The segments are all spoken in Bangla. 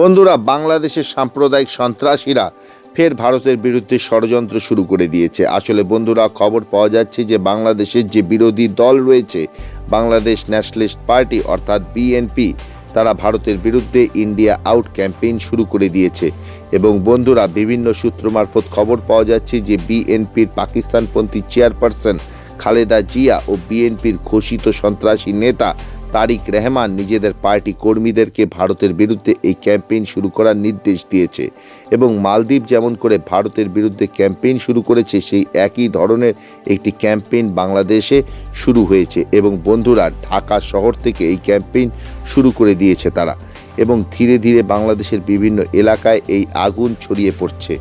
বন্ধুরা, বাংলাদেশের সাম্প্রদায়িক সন্ত্রাসীরা ফের ভারতের বিরুদ্ধে ষড়যন্ত্র শুরু করে দিয়েছে। আসলে বন্ধুরা, খবর পাওয়া যাচ্ছে যে বাংলাদেশের যে বিরোধী দল রয়েছে, বাংলাদেশ ন্যাশনালিস্ট পার্টি অর্থাৎ বিএনপি, তারা ভারতের বিরুদ্ধে ইন্ডিয়া আউট ক্যাম্পেইন শুরু করে দিয়েছে। এবং বন্ধুরা, বিভিন্ন সূত্র মারফত খবর পাওয়া যাচ্ছে যে বিএনপির পাকিস্তানপন্থী চেয়ারপারসন খালেদা জিয়া ও বিএনপির ঘোষিত সন্ত্রাসী নেতা তারিক রেহমান নিজেদের পার্টি কর্মীদেরকে ভারতের বিরুদ্ধে এই ক্যাম্পেইন শুরু করার নির্দেশ দিয়েছে এবং মালদ্বীপ যেমন করে ভারতের বিরুদ্ধে ক্যাম্পেইন শুরু করেছে, সেই একই ধরনের একটি ক্যাম্পেইন বাংলাদেশে শুরু হয়েছে এবং বন্ধুরা, ঢাকা শহর থেকে এই ক্যাম্পেইন শুরু করে দিয়েছে তারা। এবং ধীরে ধীরে বাংলাদেশের বিভিন্ন এলাকায় এই আগুন ছড়িয়ে পড়ছে।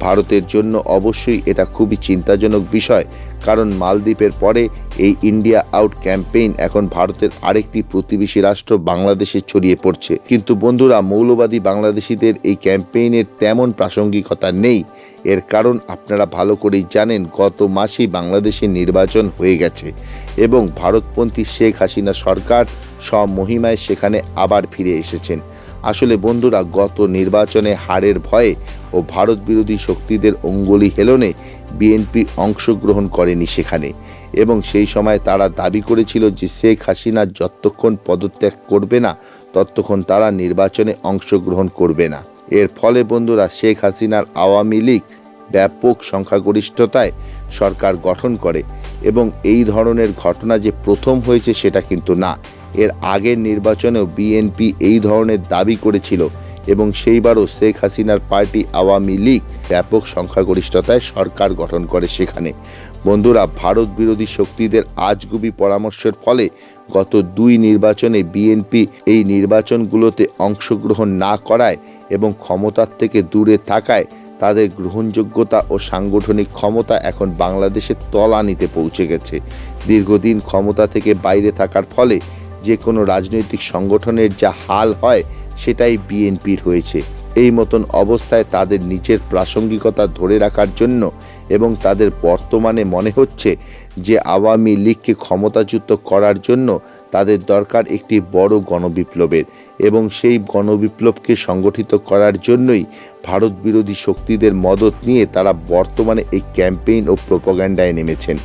ভারতের জন্য অবশ্যই এটা খুবই চিন্তাজনক বিষয়, কারণ মালদ্বীপের পরে এই ইন্ডিয়া আউট ক্যাম্পেইন এখন ভারতের আরেকটি প্রতিবেশী রাষ্ট্র বাংলাদেশে ছড়িয়ে পড়ছে। কিন্তু বন্ধুরা, মৌলবাদী বাংলাদেশিদের এই ক্যাম্পেইনের তেমন প্রাসঙ্গিকতা নেই। এর কারণ আপনারা ভালো করেই জানেন, গত মাসেই বাংলাদেশে নির্বাচন হয়ে গেছে এবং ভারতপন্থী শেখ হাসিনা সরকার স্বমহিমায় সেখানে আবার ফিরে এসেছেন। আসলে বন্ধুরা, গত নির্বাচনে হারের ভয়ে ও ভারত বিরোধী শক্তিদের অঙ্গুলি হেলনে বিএনপি অংশগ্রহণ করেনি সেখানে এবং সেই সময় তারা দাবি করেছিল যে শেখ হাসিনা যতক্ষণ পদত্যাগ করবে না, ততক্ষণ তারা নির্বাচনে অংশগ্রহণ করবে না। এর ফলে বন্ধুরা, শেখ হাসিনার আওয়ামী লীগ ব্যাপক সংখ্যাগরিষ্ঠতায় সরকার গঠন করে এবং এই ধরনের ঘটনা যে প্রথম হয়েছে সেটা কিন্তু না। এর আগের নির্বাচনেও বিএনপি এই ধরনের দাবি করেছিল এবং সেইবারও শেখ হাসিনার পার্টি আওয়ামী লীগ ব্যাপক সংখ্যাগরিষ্ঠতায় সরকার গঠন করে সেখানে। বন্ধুরা, ভারত বিরোধী শক্তিদের আজগুবি পরামর্শের ফলে গত দুই নির্বাচনে বিএনপি এই নির্বাচনগুলোতে অংশগ্রহণ না করায় এবং ক্ষমতার থেকে দূরে থাকায় তাদের গ্রহণযোগ্যতা ও সাংগঠনিক ক্ষমতা এখন বাংলাদেশের তলানিতে পৌঁছে গেছে। দীর্ঘদিন ক্ষমতা থেকে বাইরে থাকার ফলে যে কোনো রাজনৈতিক সংগঠনের যা হাল হয় সেটাই বিএনপির হয়েছে। এই মতন অবস্থায় তাদের নিচের প্রাসঙ্গিকতা ধরে রাখার জন্য এবং তাদের বর্তমানে মনে হচ্ছে যে আওয়ামী লীগকে ক্ষমতাচ্যুত করার জন্য তাদের দরকার একটি বড় গণবিপ্লবের এবং সেই গণবিপ্লবকে সংগঠিত করার জন্যই ভারত বিরোধী শক্তিদের মদত নিয়ে তারা বর্তমানে এই ক্যাম্পেইন ও প্রোপাগান্ডায় নেমেছেন।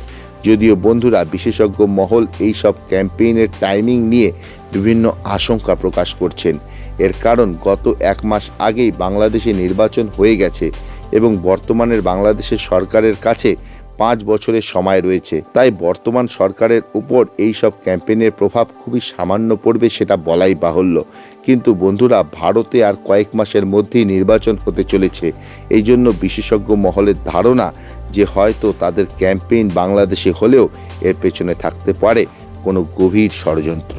যদিও বন্ধুরা, বিশেষজ্ঞ মহল এই সব ক্যাম্পেইনের টাইমিং নিয়ে বিভিন্ন আশঙ্কা প্রকাশ করছেন। এর কারণ, গত এক মাস আগেই বাংলাদেশে নির্বাচন হয়ে গেছে এবং বর্তমানের বাংলাদেশের সরকারের কাছে পাঁচ বছরের সময় রয়েছে। তাই বর্তমান সরকারের উপর এই সব ক্যাম্পেইনের প্রভাব খুবই সামান্য পড়বে সেটা বলাই বাহুল্য। কিন্তু বন্ধুরা, ভারতে আর কয়েক মাসের মধ্যেই নির্বাচন হতে চলেছে। এই জন্য বিশেষজ্ঞ মহলের ধারণা যে হয়তো তাদের ক্যাম্পেইন বাংলাদেশে হলেও এর পেছনে থাকতে পারে কোনো গভীর ষড়যন্ত্র।